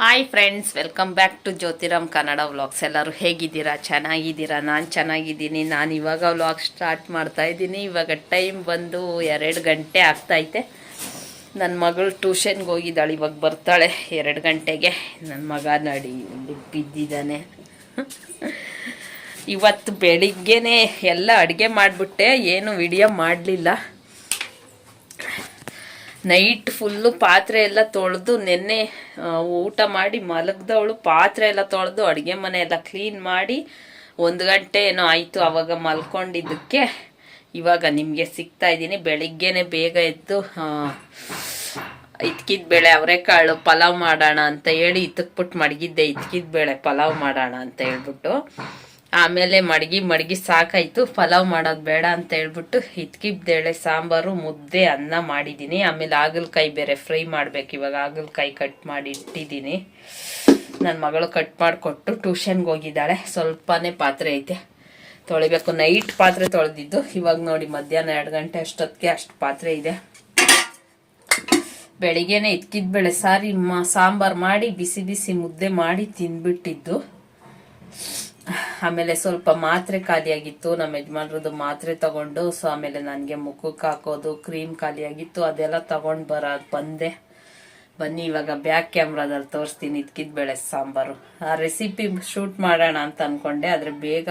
Hi friends welcome back to Jyothiram Kannada vlogs ಎಲ್ಲರೂ ಹೇಗಿದ್ದೀರಾ? ಚೆನ್ನಾಗಿದ್ದೀರಾ? ನಾನು ಚೆನ್ನಾಗಿದ್ದೀನಿ. ನಾನು ಇವಾಗ ವ್ಲಾಗ್ ಸ್ಟಾರ್ಟ್ ಮಾಡ್ತಾ ಇದ್ದೀನಿ. ಇವಾಗ ಟೈಮ್ ಬಂದು ಎರಡು ಗಂಟೆ ಆಗ್ತೈತೆ. ನನ್ನ ಮಗಳು ಟ್ಯೂಷನ್ಗೆ ಹೋಗಿದ್ದಾಳೆ. ಇವಾಗ ಬರ್ತಾಳೆ ಎರಡು ಗಂಟೆಗೆ. ನನ್ನ ಮಗ ನಡಿ ಬಿದ್ದಿದ್ದಾನೆ. ಇವತ್ತು ಬೆಳಿಗ್ಗೆನೇ ಎಲ್ಲ ಅಡುಗೆ ಮಾಡಿಬಿಟ್ಟೆ. ಏನು ವಿಡಿಯೋ ಮಾಡಲಿಲ್ಲ. ನೈಟ್ ಫುಲ್ಲು ಪಾತ್ರೆ ಎಲ್ಲ ತೊಳೆದು ನೆನ್ನೆ ಊಟ ಮಾಡಿ ಮಲಗ್ದವಳು ಪಾತ್ರೆ ಎಲ್ಲ ತೊಳೆದು ಅಡುಗೆ ಮನೆ ಎಲ್ಲ ಕ್ಲೀನ್ ಮಾಡಿ ಒಂದು ಗಂಟೆ ಏನೋ ಆಯಿತು ಅವಾಗ ಮಲ್ಕೊಂಡಿದ್ದಕ್ಕೆ. ಇವಾಗ ನಿಮಗೆ ಸಿಗ್ತಾ ಇದ್ದೀನಿ. ಬೆಳಿಗ್ಗೆನೆ ಬೇಗ ಎದ್ದು ಇತ್ಕಿದ ಬೇಳೆ ಅವರೆಕಾಳು ಪಲಾವ್ ಮಾಡೋಣ ಅಂತ ಹೇಳಿ ಇತಕ್ಬಿಟ್ಟು ಮಡಗಿದ್ದೆ. ಇತ್ಕಿದ ಬೇಳೆ ಪಲಾವ್ ಮಾಡೋಣ ಅಂತ ಹೇಳ್ಬಿಟ್ಟು. ಆಮೇಲೆ ಮಡಗಿ ಮಡಗಿ ಸಾಕಾಯಿತು. ಪಲಾವ್ ಮಾಡೋದು ಬೇಡ ಅಂತ ಹೇಳ್ಬಿಟ್ಟು ಬೇಳೆ, ಸಾಂಬಾರು, ಮುದ್ದೆ, ಅನ್ನ ಮಾಡಿದ್ದೀನಿ. ಆಮೇಲೆ ಹಾಗಲಕಾಯಿ ಬೇರೆ ಫ್ರೈ ಮಾಡ್ಬೇಕು ಇವಾಗ. ಹಾಗಲಕಾಯಿ ಕಟ್ ಮಾಡಿ ಇಟ್ಟಿದ್ದೀನಿ ನನ್ನ ಮಗಳು ಕಟ್ ಮಾಡಿಕೊಟ್ಟು ಟ್ಯೂಷನ್ಗೆ ಹೋಗಿದ್ದಾಳೆ. ಸ್ವಲ್ಪನೇ ಪಾತ್ರೆ ಐತೆ. ತೊಳಿಬೇಕು. ನೈಟ್ ಪಾತ್ರೆ ತೊಳೆದಿದ್ದು. ಇವಾಗ ನೋಡಿ ಮಧ್ಯಾಹ್ನ ಎರಡು ಗಂಟೆ ಅಷ್ಟೊತ್ತಿಗೆ ಅಷ್ಟು ಪಾತ್ರೆ ಇದೆ. ಬೆಳಿಗ್ಗೆನೆ ಇದ್ಕಿದ ಬೆಳೆ ಸಾರಿ ಮ ಸಾಂಬಾರು ಮಾಡಿ, ಬಿಸಿ ಬಿಸಿ ಮುದ್ದೆ ಮಾಡಿ ತಿಂದ್ಬಿಟ್ಟಿದ್ದು. ಆಮೇಲೆ ಸ್ವಲ್ಪ ಮಾತ್ರೆ ಖಾಲಿಯಾಗಿತ್ತು, ನಮ್ಮ ಯಜಮಾನ್ರದ್ದು ಮಾತ್ರೆ ತಗೊಂಡು ಸೊ ಆಮೇಲೆ ನನಗೆ ಮುಖಕ್ಕೆ ಹಾಕೋದು ಕ್ರೀಮ್ ಖಾಲಿಯಾಗಿತ್ತು, ಅದೆಲ್ಲ ತಗೊಂಡು ಬರ, ಬಂದೆ. ಬನ್ನಿ, ಇವಾಗ ಬ್ಯಾಕ್ ಕ್ಯಾಮ್ರಾದಲ್ಲಿ ತೋರಿಸ್ತೀನಿ ಇದ್ಕಿದ ಬೇಳೆ ಸಾಂಬಾರು. ಆ ರೆಸಿಪಿ ಶೂಟ್ ಮಾಡೋಣ ಅಂತ ಅಂದ್ಕೊಂಡೆ ಆದರೆ ಬೇಗ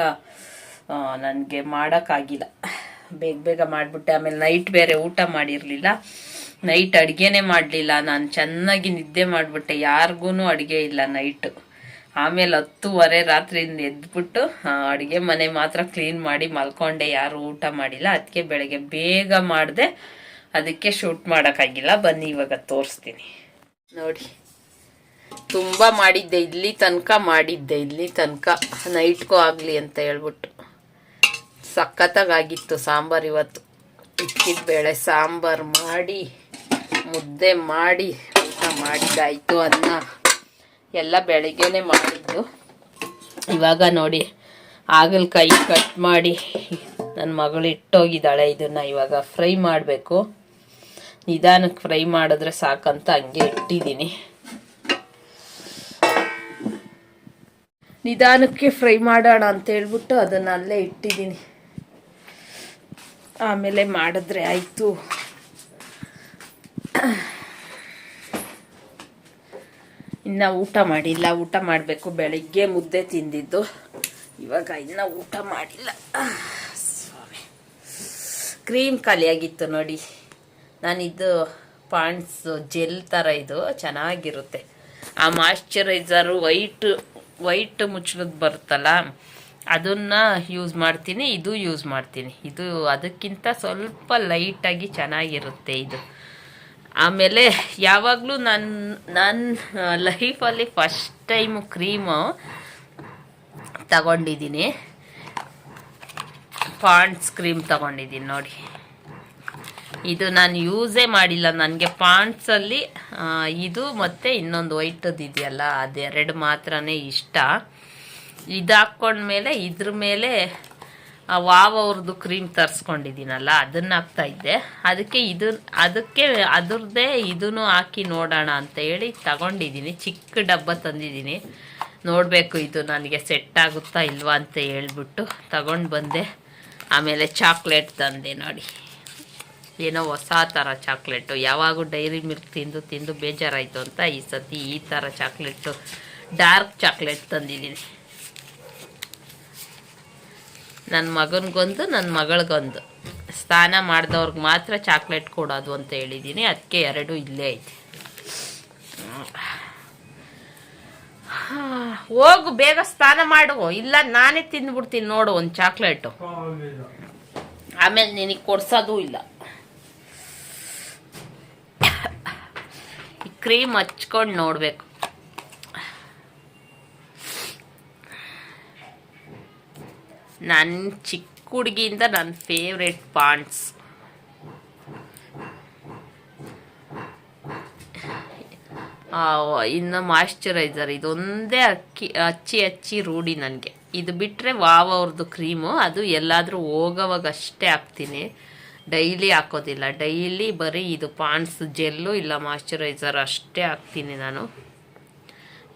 ನನಗೆ ಮಾಡೋಕ್ಕಾಗಿಲ್ಲ. ಬೇಗ ಬೇಗ ಮಾಡಿಬಿಟ್ಟೆ, ಆಮೇಲೆ ನೈಟ್ ಬೇರೆ ಊಟ ಮಾಡಿರಲಿಲ್ಲ. ನೈಟ್ ಅಡುಗೆನೇ ಮಾಡಲಿಲ್ಲ, ನಾನು ಚೆನ್ನಾಗಿ ನಿದ್ದೆ ಮಾಡಿಬಿಟ್ಟೆ ಯಾರಿಗೂ ಅಡುಗೆ ಇಲ್ಲ ನೈಟ್ ಆಮೇಲೆ ಹತ್ತುವರೆ ರಾತ್ರಿ ಎದ್ಬಿಟ್ಟು ಅಡುಗೆ ಮನೆ ಮಾತ್ರ ಕ್ಲೀನ್ ಮಾಡಿ ಮಲ್ಕೊಂಡೆ. ಯಾರು ಊಟ ಮಾಡಿಲ್ಲ. ಅದಕ್ಕೆ ಬೆಳಗ್ಗೆ ಬೇಗ ಮಾಡಿದೆ. ಅದಕ್ಕೆ ಶೂಟ್ ಮಾಡೋಕ್ಕಾಗಿಲ್ಲ. ಬನ್ನಿ, ಇವಾಗ ತೋರಿಸ್ತೀನಿ. ನೋಡಿ. ತುಂಬ ಮಾಡಿದ್ದೆ. ಇಲ್ಲಿ ತನಕ ಮಾಡಿದ್ದೆ. ಇಲ್ಲಿ ತನಕ. ನೈಟ್ಗೂ ಆಗಲಿ ಅಂತ ಹೇಳ್ಬಿಟ್ಟು. ಸಖತ್ತಾಗಿತ್ತು ಸಾಂಬಾರು ಇವತ್ತು. ಇಕ್ಕಿದ ಬೇಳೆ ಸಾಂಬಾರು ಮಾಡಿ, ಮುದ್ದೆ ಮಾಡಿ, ಊಟ ಮಾಡಿದ್ದಾಯಿತು ಅನ್ನ. ಎಲ್ಲ ಬೆಳಿಗ್ಗೆನೆ ಮಾಡಿದ್ದು. ಇವಾಗ ನೋಡಿ ಹಾಗಲಕಾಯಿ ಕಟ್ ಮಾಡಿ ನನ್ನ ಮಗಳು ಇಟ್ಟೋಗಿದ್ದಾಳೆ. ಇದನ್ನು ಇವಾಗ ಫ್ರೈ ಮಾಡಬೇಕು. ನಿಧಾನಕ್ಕೆ ಫ್ರೈ ಮಾಡಿದ್ರೆ ಸಾಕಂತ ಹಂಗೆ ಇಟ್ಟಿದ್ದೀನಿ. ನಿಧಾನಕ್ಕೆ ಫ್ರೈ ಮಾಡೋಣ ಅಂತ ಹೇಳ್ಬಿಟ್ಟು ಅದನ್ನು ಅಲ್ಲೇ ಇಟ್ಟಿದ್ದೀನಿ. ಆಮೇಲೆ ಮಾಡಿದ್ರೆ ಆಯಿತು. ಇನ್ನು ಊಟ ಮಾಡಿಲ್ಲ. ಊಟ ಮಾಡಬೇಕು. ಬೆಳಿಗ್ಗೆ ಮುದ್ದೆ ತಿಂದಿದ್ದು. ಇವಾಗ ಇನ್ನ ಊಟ ಮಾಡಿಲ್ಲ. ಸ್ವಾಮಿ. ಕ್ರೀಮ್ ಖಾಲಿಯಾಗಿತ್ತು ನೋಡಿ. ನಾನಿದು ಪಾಂಡ್ಸ್ ಜೆಲ್ ಥರ ಇದು. ಚೆನ್ನಾಗಿರುತ್ತೆ. ಆ ಮಾಯಶ್ಚರೈಸರು ವೈಟ್ ವೈಟ್ ಮುಚ್ಚಳದ್ದು ಬರುತ್ತಲ್ಲ, ಅದನ್ನ ಯೂಸ್ ಮಾಡ್ತೀನಿ. ಇದು ಯೂಸ್ ಮಾಡ್ತೀನಿ. ಇದು ಅದಕ್ಕಿಂತ ಸ್ವಲ್ಪ ಲೈಟಾಗಿ ಚೆನ್ನಾಗಿರುತ್ತೆ ಇದು. ಆಮೇಲೆ ಯಾವಾಗಲೂ ನನ್ನ ನನ್ನ ಲೈಫಲ್ಲಿ ಫಸ್ಟ್ ಟೈಮು ಕ್ರೀಮು ತಗೊಂಡಿದ್ದೀನಿ. ಪಾಂಡ್ಸ್ ಕ್ರೀಮ್ ತಗೊಂಡಿದ್ದೀನಿ ನೋಡಿ. ಇದು ನಾನು ಯೂಸೇ ಮಾಡಿಲ್ಲ. ನನಗೆ ಪಾಂಡ್ಸಲ್ಲಿ ಇದು ಮತ್ತು ಇನ್ನೊಂದು ವೈಟದ್ದು ಇದೆಯಲ್ಲ, ಅದೆರಡು ಮಾತ್ರನೇ ಇಷ್ಟ. ಇದು ಹಾಕ್ಕೊಂಡ್ಮೇಲೆ ಇದ್ರ ಮೇಲೆ ಆ ವಾವ್ ಅವ್ರದ್ದು ಕ್ರೀಮ್ ತರಿಸ್ಕೊಂಡಿದ್ದೀನಲ್ಲ, ಅದನ್ನ ಹಾಕ್ತಾ ಇದ್ದೆ. ಅದಕ್ಕೆ ಇದು, ಅದಕ್ಕೆ ಅದರದ್ದೇ ಇದನ್ನು ಹಾಕಿ ನೋಡೋಣ ಅಂತ ಹೇಳಿ ತಗೊಂಡಿದ್ದೀನಿ. ಚಿಕ್ಕ ಡಬ್ಬ ತಂದಿದ್ದೀನಿ. ನೋಡಬೇಕು ಇದು ನನಗೆ ಸೆಟ್ ಆಗುತ್ತಾ ಇಲ್ವಾ ಅಂತ ಹೇಳ್ಬಿಟ್ಟು ತಗೊಂಡು ಬಂದೆ. ಆಮೇಲೆ ಚಾಕ್ಲೇಟ್ ತಂದೆ ನೋಡಿ. ಏನೋ ಹೊಸ ಥರ ಚಾಕ್ಲೇಟು ಯಾವಾಗೂ ಡೈರಿ ಮಿಲ್ಕ್ ತಿಂದು ತಿಂದು ಬೇಜಾರಾಯಿತು ಅಂತ ಈ ಸತಿ ಈ ಥರ ಚಾಕ್ಲೇಟು ಡಾರ್ಕ್ ಚಾಕ್ಲೇಟ್ ತಂದಿದ್ದೀನಿ. ನನ್ನ ಮಗನಿಗೊಂದು ನನ್ನ ಮಗಳಿಗೊಂದು. ಸ್ನಾನ ಮಾಡಿದವ್ರಿಗೆ ಮಾತ್ರ ಚಾಕ್ಲೇಟ್ ಕೊಡೋದು ಅಂತ ಹೇಳಿದ್ದೀನಿ ಅದಕ್ಕೆ ಎರಡು ಇಲ್ಲೇ ಐತೆ. ಹೋಗು, ಬೇಗ ಸ್ನಾನ ಮಾಡು. ಇಲ್ಲ, ನಾನೇ ತಿಂದ್ಬಿಡ್ತೀನಿ ನೋಡು ಒಂದು ಚಾಕ್ಲೇಟು. ಆಮೇಲೆ ನಿನಗೆ ಕೊಡ್ಸೋದು ಇಲ್ಲ. ಈ ಕ್ರೀಮ್ ಹಚ್ಕೊಂಡು ನೋಡಬೇಕು. ನನ್ನ ಚಿಕ್ಕ ಹುಡುಗಿಯಿಂದ ನನ್ನ ಫೇವ್ರೆಟ್ ಪಾಂಡ್ಸ್ ಇನ್ನು ಮಾಯಶ್ಚರೈಸರ್ ಇದೊಂದೇ ಅಕ್ಕಿ ಹಚ್ಚಿ ಹಚ್ಚಿ ರೂಢಿ ನನಗೆ. ಇದು ಬಿಟ್ಟರೆ ವಾವ್ ಅವ್ರದ್ದು ಕ್ರೀಮು ಅದು ಎಲ್ಲಾದರೂ ಹೋಗೋವಾಗ ಅಷ್ಟೇ ಹಾಕ್ತೀನಿ. ಡೈಲಿ ಹಾಕೋದಿಲ್ಲ. ಡೈಲಿ ಬರೀ ಇದು ಪಾಂಡ್ಸ್ ಜೆಲ್ಲು ಇಲ್ಲ ಮಾಯಶ್ಚರೈಸರ್ ಅಷ್ಟೇ ಹಾಕ್ತೀನಿ ನಾನು.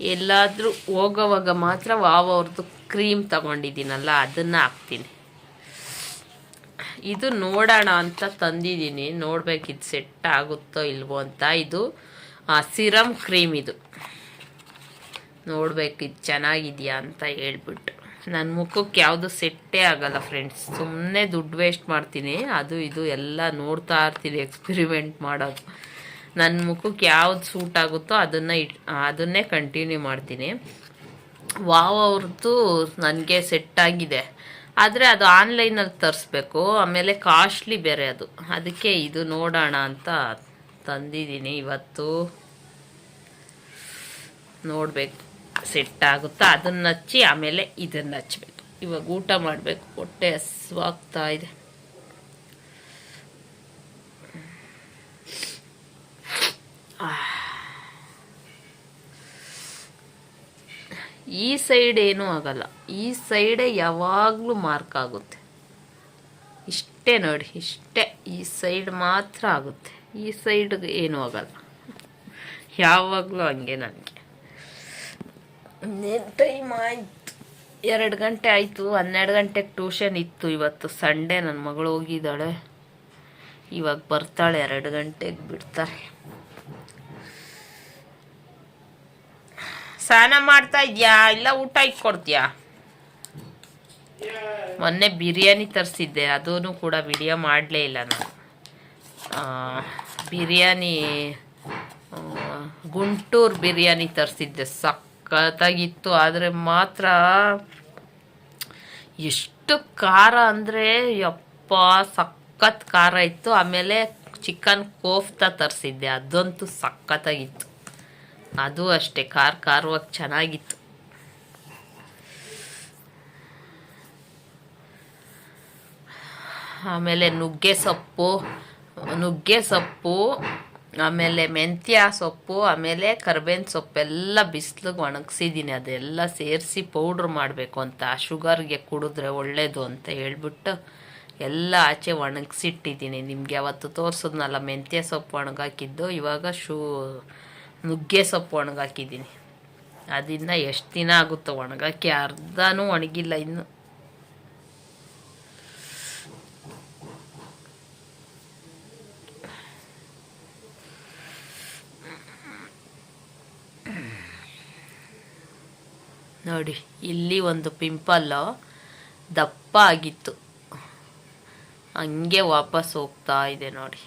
ಎಲ್ಲಾದರೂ ಹೋಗೋವಾಗ ಮಾತ್ರ ವಾವ್ ಅವ್ರದ್ದು ಕ್ರೀಮ್ ತಗೊಂಡಿದ್ದೀನಲ್ಲ, ಅದನ್ನು ಹಾಕ್ತೀನಿ. ಇದು ನೋಡೋಣ ಅಂತ ತಂದಿದ್ದೀನಿ. ನೋಡ್ಬೇಕು ಇದು ಸೆಟ್ ಆಗುತ್ತೋ ಇಲ್ವೋ ಅಂತ. ಇದು ಸಿರಮ್ ಕ್ರೀಮ್ ಇದು. ನೋಡ್ಬೇಕು ಇದು ಚೆನ್ನಾಗಿದೆಯಾ ಅಂತ ಹೇಳ್ಬಿಟ್ಟು. ನನ್ನ ಮುಖಕ್ಕೆ ಯಾವುದು ಸೆಟ್ಟೇ ಆಗಲ್ಲ ಫ್ರೆಂಡ್ಸ್. ಸುಮ್ಮನೆ ದುಡ್ಡು ವೇಸ್ಟ್ ಮಾಡ್ತೀನಿ. ಅದು ಇದು ಎಲ್ಲ ನೋಡ್ತಾ ಇರ್ತೀನಿ, ಎಕ್ಸ್ಪಿರಿಮೆಂಟ್ ಮಾಡೋದು. ನನ್ನ ಮುಖಕ್ಕೆ ಯಾವ್ದು ಸೂಟ್ ಆಗುತ್ತೋ ಅದನ್ನು ಇಟ್, ಅದನ್ನೇ ಕಂಟಿನ್ಯೂ ಮಾಡ್ತೀನಿ. ವಾವ್ ಅವ್ರದ್ದು ನನಗೆ ಸೆಟ್ ಆಗಿದೆ. ಆದರೆ ಅದು ಆನ್ಲೈನಲ್ಲಿ ತರಿಸ್ಬೇಕು, ಆಮೇಲೆ ಕಾಸ್ಟ್ಲಿ ಬೇರೆ ಅದು. ಅದಕ್ಕೆ ಇದು ನೋಡೋಣ ಅಂತ ತಂದಿದ್ದೀನಿ ಇವತ್ತು. ನೋಡಬೇಕು ಸೆಟ್ ಆಗುತ್ತಾ? ಅದನ್ನ ಹಚ್ಚಿ ಆಮೇಲೆ ಇದನ್ನು ಹಚ್ಬೇಕು. ಇವಾಗ ಊಟ ಮಾಡಬೇಕು, ಹೊಟ್ಟೆ ಹಸುವಾಗ್ತಾ ಇದೆ. ಈ ಸೈಡ್ ಏನೂ ಆಗಲ್ಲ. ಈ ಸೈಡೇ ಯಾವಾಗಲೂ ಮಾರ್ಕ್ ಆಗುತ್ತೆ. ಇಷ್ಟೇ ನೋಡಿ, ಇಷ್ಟೇ. ಈ ಸೈಡ್ ಮಾತ್ರ ಆಗುತ್ತೆ. ಈ ಸೈಡ್ ಏನೂ ಆಗಲ್ಲ. ಯಾವಾಗಲೂ ಹಂಗೆ ನನಗೆ. ಟೈಮ್ ಆಯಿತು? ಎರಡು ಗಂಟೆ ಆಯಿತು, ಹನ್ನೆರಡು ಗಂಟೆಗೆ ಟ್ಯೂಷನ್ ಇತ್ತು. ಇವತ್ತು ಸಂಡೇ ನನ್ನ ಮಗಳು ಹೋಗಿದ್ದಾಳೆ. ಇವಾಗ ಬರ್ತಾಳೆ, ಎರಡು ಗಂಟೆಗೆ ಬಿಡ್ತಾರೆ. ಸ್ನಾನ ಮಾಡ್ತಾ ಇದ್ಯಾ? ಇಲ್ಲ, ಊಟ ಇಟ್ಕೊಡ್ತೀಯಾ ಮೊನ್ನೆ ಬಿರಿಯಾನಿ ತರಿಸಿದ್ದೆ ಅದೂ ಕೂಡ ವಿಡಿಯೋ ಮಾಡಲೇ ಇಲ್ಲ ನಾನು. ಬಿರಿಯಾನಿ ಗುಂಟೂರು ಬಿರಿಯಾನಿ ತರಿಸಿದ್ದೆ, ಸಖತ್ತಾಗಿತ್ತು, ಆದರೆ ಮಾತ್ರ ಎಷ್ಟು ಖಾರ ಅಂದರೆ, ಯಪ್ಪ, ಸಖತ್ ಖಾರ ಇತ್ತು. ಆಮೇಲೆ ಚಿಕನ್ ಕೋಫ್ತಾ ತರಿಸಿದ್ದೆ, ಅದಂತೂ ಸಖತ್ತಾಗಿತ್ತು. ಅದು ಅಷ್ಟೇ, ಕಾರ್ ಖಾರವಾಗಿ ಚೆನ್ನಾಗಿತ್ತು. ಆಮೇಲೆ ನುಗ್ಗೆ ಸೊಪ್ಪು ನುಗ್ಗೆ ಸೊಪ್ಪು, ಆಮೇಲೆ ಮೆಂತ್ಯ ಸೊಪ್ಪು, ಆಮೇಲೆ ಕರ್ಬೇವಿನ ಸೊಪ್ಪೆಲ್ಲ ಬಿಸಿಲಿಗೆ ಒಣಗಿಸಿದ್ದೀನಿ. ಅದೆಲ್ಲ ಸೇರಿಸಿ ಪೌಡ್ರ್ ಮಾಡಬೇಕು ಅಂತ, ಶುಗರ್ಗೆ ಕುಡಿದ್ರೆ ಒಳ್ಳೇದು ಅಂತ ಹೇಳ್ಬಿಟ್ಟು ಎಲ್ಲ ಆಚೆ ಒಣಗಿಸಿಟ್ಟಿದ್ದೀನಿ. ನಿಮಗೆ ಅವತ್ತು ತೋರಿಸಿದ್ನಲ್ಲ, ಮೆಂತ್ಯ ಸೊಪ್ಪು ಒಣಗಾಕಿದ್ದು, ಇವಾಗ ಶೂ ನುಗ್ಗೆ ಸೊಪ್ಪು ಒಣಗಾಕಿದ್ದೀನಿ. ಅದನ್ನು ಎಷ್ಟು ದಿನ ಆಗುತ್ತೋ ಒಣಗಾಕಿ ಅರ್ಧನೂ ಒಣಗಿಲ್ಲ ಇನ್ನು. ನೋಡಿ, ಇಲ್ಲಿ ಒಂದು ಪಿಂಪಲ್ಲು ದಪ್ಪ ಆಗಿತ್ತು. ಹಂಗೆ ವಾಪಸ್ ಹೋಗ್ತಾ ಇದೆ ನೋಡಿ.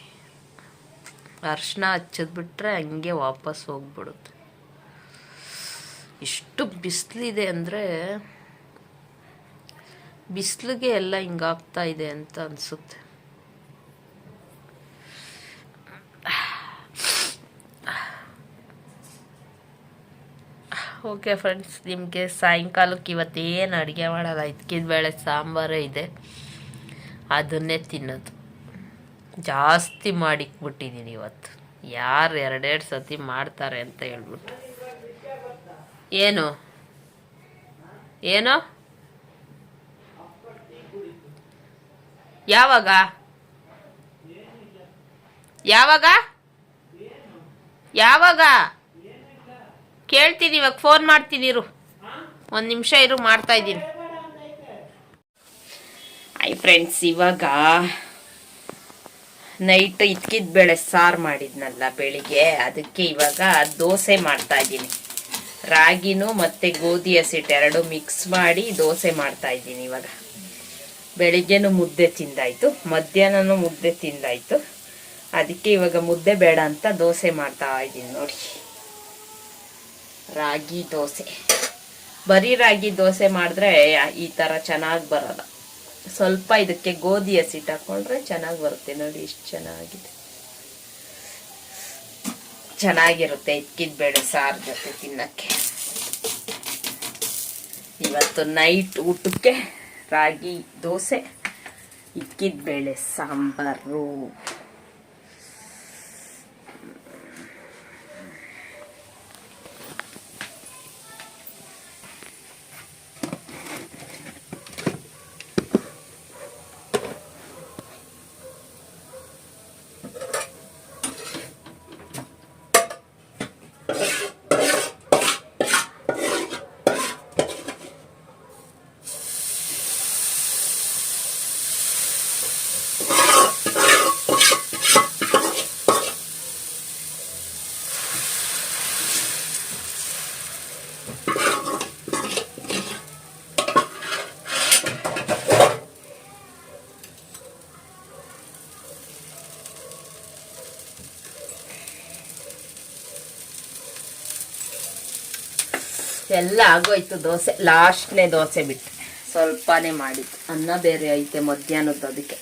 ಅರ್ಶಿನ ಹಚ್ಚಿದ್ಬಿಟ್ರೆ ಹಂಗೆ ವಾಪಸ್ ಹೋಗ್ಬಿಡುತ್ತೆ. ಇಷ್ಟು ಬಿಸಿಲಿದೆ ಅಂದರೆ ಬಿಸಿಲಿಗೆ ಎಲ್ಲ ಹಿಂಗಾಗ್ತಾ ಇದೆ ಅಂತ ಅನಿಸುತ್ತೆ. ಓಕೆ ಫ್ರೆಂಡ್ಸ್, ನಿಮಗೆ ಸಾಯಂಕಾಲಕ್ಕೆ ಇವತ್ತೇನು ಅಡುಗೆ ಮಾಡಲ್ಲ ಇದಕ್ಕಿದ ಬೇಳೆ ಸಾಂಬಾರೇ ಇದೆ. ಅದನ್ನೇ ತಿನ್ನೋದು. ಜಾಸ್ತಿ ಮಾಡಿಕ್ಬಿಟ್ಟಿದ್ದೀನಿ ಇವತ್ತು. ಯಾರು ಎರಡೆರಡು ಸತಿ ಮಾಡ್ತಾರೆ ಅಂತ ಹೇಳ್ಬಿಟ್ಟು. ಏನು? ಏನು? ಯಾವಾಗ? ಯಾವಾಗ? ಯಾವಾಗ? ಕೇಳ್ತೀನಿ, ಇವಾಗ ಫೋನ್ ಮಾಡ್ತೀನಿ ಇರು. ಒಂದು ನಿಮಿಷ ಇರು, ಮಾಡ್ತಾ ಇದ್ದೀನಿ. ಐ ಫ್ರೆಂಡ್ಸ್ ಇವಾಗ ನೈಟ್ ಇದ್ಕಿದ ಬೇಳೆ ಸಾರು ಮಾಡಿದ್ನಲ್ಲ ಬೆಳಿಗ್ಗೆ, ಅದಕ್ಕೆ ಇವಾಗ ದೋಸೆ ಮಾಡ್ತಾ ಇದ್ದೀನಿ. ರಾಗಿನೂ ಮತ್ತೆ ಗೋಧಿ ಹಸಿಟ್ಟು ಎರಡು ಮಿಕ್ಸ್ ಮಾಡಿ ದೋಸೆ ಮಾಡ್ತಾ ಇದ್ದೀನಿ ಇವಾಗ. ಬೆಳಿಗ್ಗೆನೂ ಮುದ್ದೆ ತಿಂದಾಯ್ತು, ಮಧ್ಯಾಹ್ನನೂ ಮುದ್ದೆ ತಿಂದಾಯ್ತು. ಅದಕ್ಕೆ ಇವಾಗ ಮುದ್ದೆ ಬೇಡ ಅಂತ ದೋಸೆ ಮಾಡ್ತಾ ಇದ್ದೀನಿ ನೋಡಿ. ರಾಗಿ ದೋಸೆ. ಬರೀ ರಾಗಿ ದೋಸೆ ಮಾಡಿದ್ರೆ ಈ ಥರ ಚೆನ್ನಾಗಿ ಬರಲ್ಲ. ಸ್ವಲ್ಪ ಇದಕ್ಕೆ ಗೋಧಿ ಹಸಿಟ್ಟು ಹಾಕೊಂಡ್ರೆ ಚೆನ್ನಾಗಿ ಬರುತ್ತೆ ನೋಡಿ, ಇಷ್ಟು ಚೆನ್ನಾಗಿದೆ. ಚೆನ್ನಾಗಿರುತ್ತೆ ಇಕ್ಕಿದ ಬೇಳೆ ಸಾರು ಜೊತೆ ತಿನ್ನಕ್ಕೆ. ಇವತ್ತು ನೈಟ್ ಊಟಕ್ಕೆ ರಾಗಿ, ದೋಸೆ ಇಕ್ಕಿದ ಬೇಳೆ ಸಾಂಬಾರು. ಎಲ್ಲ ಆಗೋಯ್ತು ದೋಸೆ, ಲಾಸ್ಟ್ನೇ ದೋಸೆ ಬಿಟ್ಟು. ಸ್ವಲ್ಪನೇ ಮಾಡಿದ್ದು. ಅನ್ನ ಬೇರೆ ಐತೆ ಮಧ್ಯಾಹ್ನದ್ದು ಅದಕ್ಕೆ.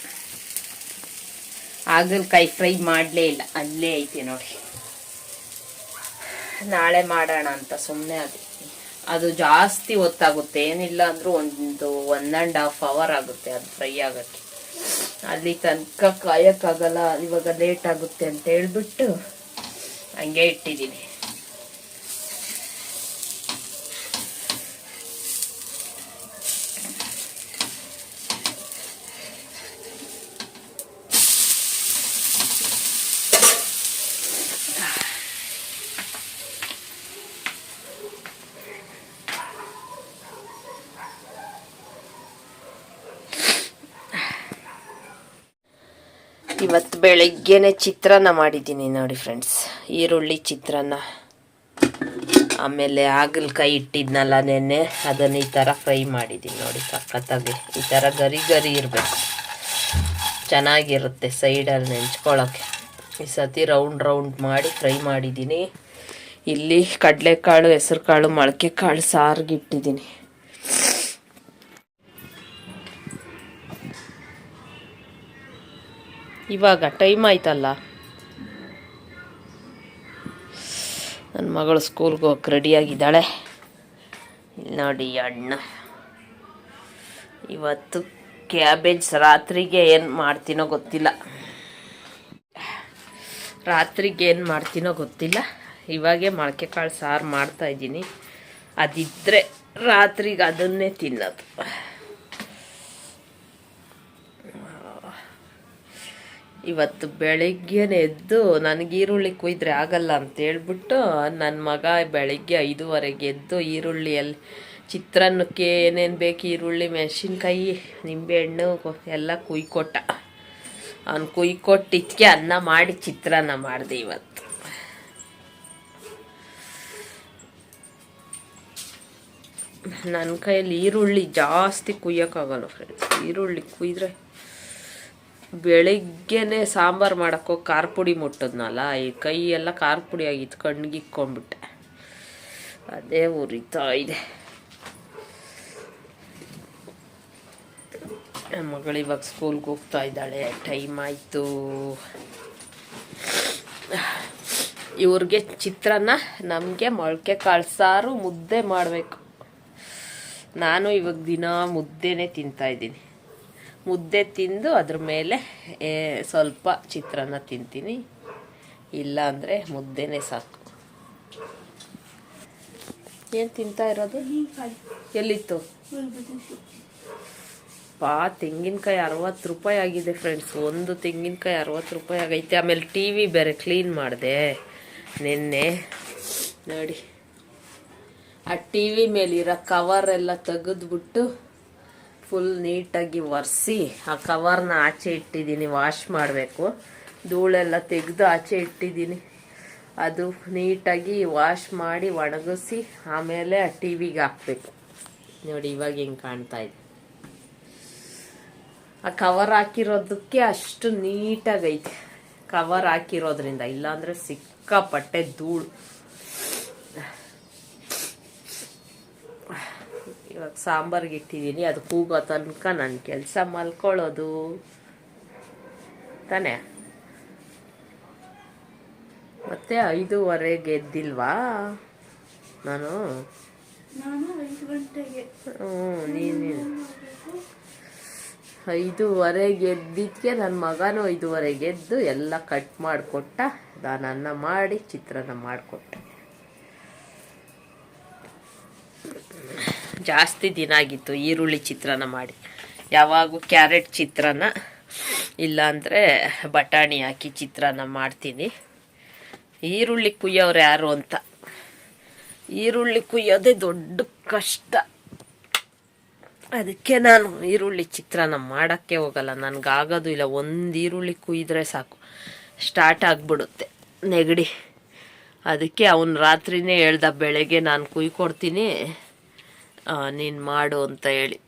ಹಾಗಲಕಾಯಿ ಫ್ರೈ ಮಾಡಲೇ ಇಲ್ಲ, ಅಲ್ಲೇ ಐತೆ ನೋಡಿ. ನಾಳೆ ಮಾಡೋಣ ಅಂತ ಸುಮ್ಮನೆ ಅದು. ಅದು ಜಾಸ್ತಿ ಹೊತ್ತಾಗುತ್ತೆ, ಏನಿಲ್ಲ ಅಂದರೂ ಒಂದು ಒನ್ ಆ್ಯಂಡ್ ಹಾಫ್ ಅವರ್ ಆಗುತ್ತೆ ಅದು ಫ್ರೈ ಆಗೋಕ್ಕೆ. ಅಲ್ಲಿ ತನಕ ಕಾಯೋಕ್ಕಾಗಲ್ಲ, ಇವಾಗ ಲೇಟ್ ಆಗುತ್ತೆ ಅಂತ ಹೇಳ್ಬಿಟ್ಟು ಹಂಗೆ ಇಟ್ಟಿದ್ದೀನಿ. ಇವತ್ತು ಬೆಳಗ್ಗೆನೆ ಚಿತ್ರಾನ್ನ ಮಾಡಿದ್ದೀನಿ ನೋಡಿ ಫ್ರೆಂಡ್ಸ್ ಈರುಳ್ಳಿ ಚಿತ್ರಾನ್ನ. ಆಮೇಲೆ ಹಾಗಲಕಾಯಿ ಇಟ್ಟಿದ್ನಲ್ಲ ನೆನ್ನೆ, ಅದನ್ನು ಈ ಥರ ಫ್ರೈ ಮಾಡಿದ್ದೀನಿ ನೋಡಿ ಸಕ್ಕತ್ತಾಗಿ ಈ ಥರ ಗರಿ ಗರಿ ಇರಬೇಕು. ಚೆನ್ನಾಗಿರುತ್ತೆ ಸೈಡಲ್ಲಿ ನೆಂಚ್ಕೊಳ್ಳೋಕ್ಕೆ ಈ ಸತಿ ರೌಂಡ್ ರೌಂಡ್ ಮಾಡಿ ಫ್ರೈ ಮಾಡಿದ್ದೀನಿ. ಇಲ್ಲಿ ಕಡಲೆಕಾಳು ಹೆಸರು ಕಾಳು ಮೊಳಕೆ ಕಾಳು ಸಾರಿಗೆ ಇಟ್ಟಿದ್ದೀನಿ. ಇವಾಗ ಟೈಮ್ ಆಯ್ತಲ್ಲ. ನನ್ನ ಮಗಳು ಸ್ಕೂಲ್ಗೆ ಹೋಗಕ್ಕೆ ರೆಡಿಯಾಗಿದ್ದಾಳೆ ನೋಡಿ ಅಣ್ಣ. ಇವತ್ತು ಕ್ಯಾಬೇಜ್ ರಾತ್ರಿಗೆ ಏನು ಮಾಡ್ತೀನೋ ಗೊತ್ತಿಲ್ಲ. ರಾತ್ರಿಗೆ ಏನು ಮಾಡ್ತೀನೋ ಗೊತ್ತಿಲ್ಲ. ಇವಾಗೇ ಮೊಳಕೆ ಕಾಳು ಸಾರು ಮಾಡ್ತಾಯಿದ್ದೀನಿ ಅದಿದ್ದರೆ ರಾತ್ರಿಗೆ ಅದನ್ನೇ ತಿನ್ನೋದು. ಇವತ್ತು ಬೆಳಿಗ್ಗೆನೆ ಎದ್ದು ನನಗೆ ಈರುಳ್ಳಿ ಕುಯ್ದ್ರೆ ಆಗಲ್ಲ ಅಂತ ಹೇಳ್ಬಿಟ್ಟು ನನ್ನ ಮಗ ಬೆಳಿಗ್ಗೆ ಐದೂವರೆಗೆ ಎದ್ದು ಈರುಳ್ಳಿಯಲ್ಲಿ ಚಿತ್ರಾನ್ನಕ್ಕೆ ಏನೇನು ಬೇಕು ಈರುಳ್ಳಿ, ಮೆಣಸಿನ್ಕಾಯಿ, ನಿಂಬೆಹಣ್ಣು ಎಲ್ಲ ಕುಯ್ಕೊಟ್ಟ. ಅವ್ನು ಕುಯ್ಕೊಟ್ಟಿದ್ದಕ್ಕೆ ಅನ್ನ ಮಾಡಿ ಚಿತ್ರಾನ್ನ ಮಾಡಿದೆ ಇವತ್ತು. ನನ್ನ ಕೈಯಲ್ಲಿ ಈರುಳ್ಳಿ ಜಾಸ್ತಿ ಕುಯ್ಯೋಕ್ಕಾಗಲ್ಲ ಫ್ರೆಂಡ್ಸ್ ಈರುಳ್ಳಿ ಕುಯ್ದ್ರೆ ಬೆಳಿಗ್ಗೆನೆ ಸಾಂಬಾರು ಮಾಡೋಕ್ಕೋ ಖಾರ ಪುಡಿ ಮುಟ್ಟದ್ನಲ್ಲ, ಈ ಕೈ ಎಲ್ಲ ಖಾರ ಪುಡಿ ಆಗಿತ್ತು ಕಣ್ಣಿಗೆ ಅದೇ ಉರಿತಾ ಇದೆ. ನನ್ನ ಮಗಳು ಇವಾಗ ಸ್ಕೂಲ್ಗೆ ಹೋಗ್ತಾ ಇದ್ದಾಳೆ, ಟೈಮ್ ಆಯಿತು. ಇವ್ರಿಗೆ ಚಿತ್ರಾನ್ನ, ನಮಗೆ ಮೊಳಕೆ ಕಾಳು ಮುದ್ದೆ ಮಾಡಬೇಕು. ನಾನು ಇವಾಗ ದಿನ ಮುದ್ದೆನೇ ತಿಂತಾ ಇದ್ದೀನಿ. ಮುದ್ದೆ ತಿಂದು ಅದ್ರ ಮೇಲೆ ಸ್ವಲ್ಪ ಚಿತ್ರಾನ್ನ ತಿಂತೀನಿ. ಇಲ್ಲ ಅಂದರೆ ಮುದ್ದೆನೇ ಸಾಕು. ಏನು ತಿಂತಾ ಇರೋದು? ಎಲ್ಲಿತ್ತು? ಪಾ, ತೆಂಗಿನಕಾಯಿ ಅರವತ್ತು ರೂಪಾಯಿ ಆಗಿದೆ ಫ್ರೆಂಡ್ಸ್ ಒಂದು ತೆಂಗಿನಕಾಯಿ ಅರವತ್ತು ರೂಪಾಯಿ ಆಗೈತೆ. ಆಮೇಲೆ ಟಿ ವಿ ಬೇರೆ ಕ್ಲೀನ್ ಮಾಡಿದೆ. ನಿನ್ನೆ, ನೋಡಿ. ಆ ಟಿ ವಿ ಮೇಲಿರೋ ಕವರ್ ಎಲ್ಲ ತೆಗೆದ್ಬಿಟ್ಟು ಫುಲ್ ನೀಟಾಗಿ ಒರೆಸಿ, ಆ ಕವರ್ನ ಆಚೆ ಇಟ್ಟಿದ್ದೀನಿ ವಾಶ್ ಮಾಡಬೇಕು. ಧೂಳೆಲ್ಲ ತೆಗೆದು ಆಚೆ ಇಟ್ಟಿದ್ದೀನಿ. ಅದು ನೀಟಾಗಿ ವಾಶ್ ಮಾಡಿ ಒಣಗಿಸಿ, ಆಮೇಲೆ ಆ ಟಿ ವಿಗೆ ಹಾಕ್ಬೇಕು. ನೋಡಿ, ಇವಾಗ ಹಿಂಗೆ ಕಾಣ್ತಾ ಇದೆ. ಆ ಕವರ್ ಹಾಕಿರೋದಕ್ಕೆ ಅಷ್ಟು ನೀಟಾಗೈತೆ ಕವರ್ ಹಾಕಿರೋದ್ರಿಂದ, ಇಲ್ಲಾಂದರೆ ಸಿಕ್ಕಾಪಟ್ಟೆ ಧೂಳು. ಇವಾಗ ಸಾಂಬಾರ್ಗೆ ಇಟ್ಟಿದ್ದೀನಿ ಅದು ಕೂಗೋ ತನಕ ನನ್ನ ಕೆಲಸ ಮಲ್ಕೊಳ್ಳೋದು ತಾನೇ? ಮತ್ತೆ ಐದೂವರೆಗೆ ಎದ್ದಿಲ್ವಾ ನಾನು? ಹ್ಞೂ ನೀನು ಐದೂವರೆಗೆ ಎದ್ದಿದ್ದಕ್ಕೆ ನನ್ನ ಮಗನೂ ಐದೂವರೆಗೆ ಎದ್ದು ಎಲ್ಲ ಕಟ್ ಮಾಡಿಕೊಟ್ಟ ನಾನು ಅನ್ನ ಮಾಡಿ ಚಿತ್ರಾನ್ನ ಮಾಡಿಕೊಟ್ಟೆ. ಜಾಸ್ತಿ ದಿನ ಆಗಿತ್ತು ಈರುಳ್ಳಿ ಚಿತ್ರಾನ್ನ ಮಾಡಿ. ಯಾವಾಗೂ ಕ್ಯಾರೆಟ್ ಚಿತ್ರಾನ್ನ, ಇಲ್ಲಾಂದರೆ ಬಟಾಣಿ ಹಾಕಿ ಚಿತ್ರಾನ್ನ ಮಾಡ್ತೀನಿ. ಈರುಳ್ಳಿ ಕುಯ್ಯೋರು ಯಾರು ಅಂತ? ಈರುಳ್ಳಿ ಕುಯ್ಯೋದೇ ದೊಡ್ಡ ಕಷ್ಟ. ಅದಕ್ಕೆ ನಾನು ಈರುಳ್ಳಿ ಚಿತ್ರಾನ್ನ ಮಾಡೋಕ್ಕೆ ಹೋಗಲ್ಲ. ನನಗಾಗೋದು ಇಲ್ಲ. ಒಂದು ಈರುಳ್ಳಿ ಕುಯ್ದ್ರೆ ಸಾಕು. ಸ್ಟಾರ್ಟ್ ಆಗಿಬಿಡುತ್ತೆ ನೆಗಡಿ. ಅದಕ್ಕೆ ಅವನು ರಾತ್ರಿನೇ ಹೇಳ್ದ ಬೆಳಗ್ಗೆ ನಾನು ಕುಯ್ಕೊಡ್ತೀನಿ. ನೀನು ಮಾಡು ಅಂತ ಹೇಳಿ.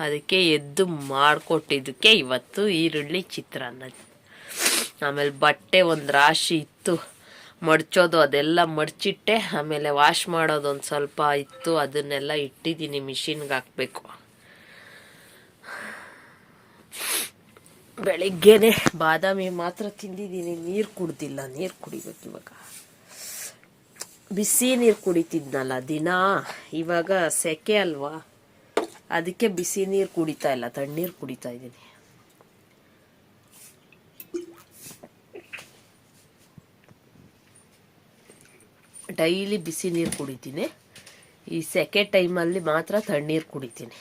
ಅದಕ್ಕೆ ಎದ್ದು ಮಾಡಿಕೊಟ್ಟಿದ್ದಕ್ಕೆ ಇವತ್ತು ಈರುಳ್ಳಿ ಚಿತ್ರಾನ್ನ. ಆಮೇಲೆ ಬಟ್ಟೆ ಒಂದು ರಾಶಿ ಇತ್ತು. ಮಡ್ಚೋದು ಅದೆಲ್ಲ ಮಡ್ಚಿಟ್ಟೆ, ಆಮೇಲೆ ವಾಶ್ ಮಾಡೋದು ಒಂದು ಸ್ವಲ್ಪ ಇತ್ತು. ಅದನ್ನೆಲ್ಲ ಇಟ್ಟಿದ್ದೀನಿ ಮಿಷಿನ್ಗೆ ಹಾಕಬೇಕು. ಬೆಳಿಗ್ಗೆನೆ ಬಾದಾಮಿ ಮಾತ್ರ ತಿಂದಿದ್ದೀನಿ. ನೀರು ಕುಡ್ದಿಲ್ಲ, ನೀರು ಕುಡಿಬೇಕು ಇವಾಗ. ಬಿಸಿ ನೀರು ಕುಡಿತಿದ್ನಲ್ಲ ದಿನ? ಇವಾಗ ಸೆಕೆ ಅಲ್ವಾ? ಅದಕ್ಕೆ ಬಿಸಿ ನೀರು ಕುಡಿತಾ ಇಲ್ಲ, ತಣ್ಣೀರು ಕುಡಿತಾ ಇದ್ದೀನಿ. ಡೈಲಿ ಬಿಸಿ ನೀರು ಕುಡಿತೀನಿ. ಈ ಸೆಕೆ ಟೈಮಲ್ಲಿ ಮಾತ್ರ ತಣ್ಣೀರು ಕುಡಿತೀನಿ.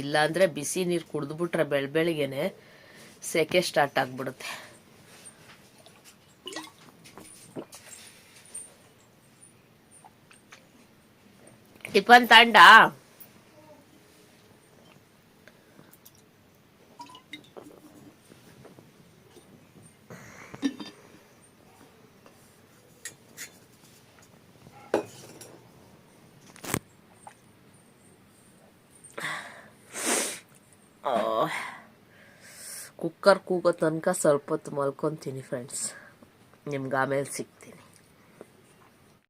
ಇಲ್ಲಾಂದರೆ ಬಿಸಿ ನೀರು ಕುಡಿದ್ಬಿಟ್ರೆ ಬೆಳ ಬೆಳಿಗ್ಗೆನೆ ಸೆಕೆ ಸ್ಟಾರ್ಟ್ ಆಗಿಬಿಡುತ್ತೆ. ಟಿಫನ್ ತಂಡ? ಕುಕ್ಕರ್ ಕೂಗೋ ತನಕ ಸ್ವಲ್ಪ ಹೊತ್ತು ಮಲ್ಕೊತೀನಿ ಫ್ರೆಂಡ್ಸ್ ನಿಮ್ಗೆ ಆಮೇಲೆ ಸಿಗ್ತೀನಿ.